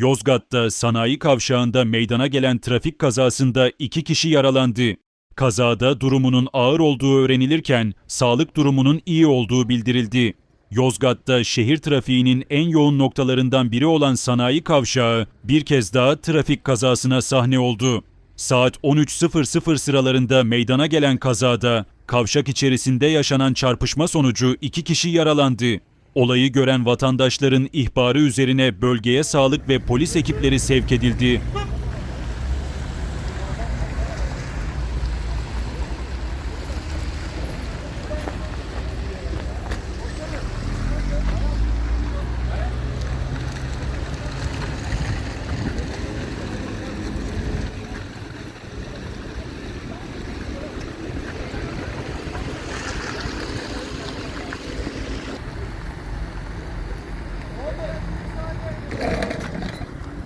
Yozgat'ta sanayi kavşağında meydana gelen trafik kazasında iki kişi yaralandı. Kazada durumunun ağır olduğu öğrenilirken sağlık durumunun iyi olduğu bildirildi. Yozgat'ta şehir trafiğinin en yoğun noktalarından biri olan sanayi kavşağı bir kez daha trafik kazasına sahne oldu. Saat 13.00 sıralarında meydana gelen kazada kavşak içerisinde yaşanan çarpışma sonucu iki kişi yaralandı. Olayı gören vatandaşların ihbarı üzerine bölgeye sağlık ve polis ekipleri sevk edildi.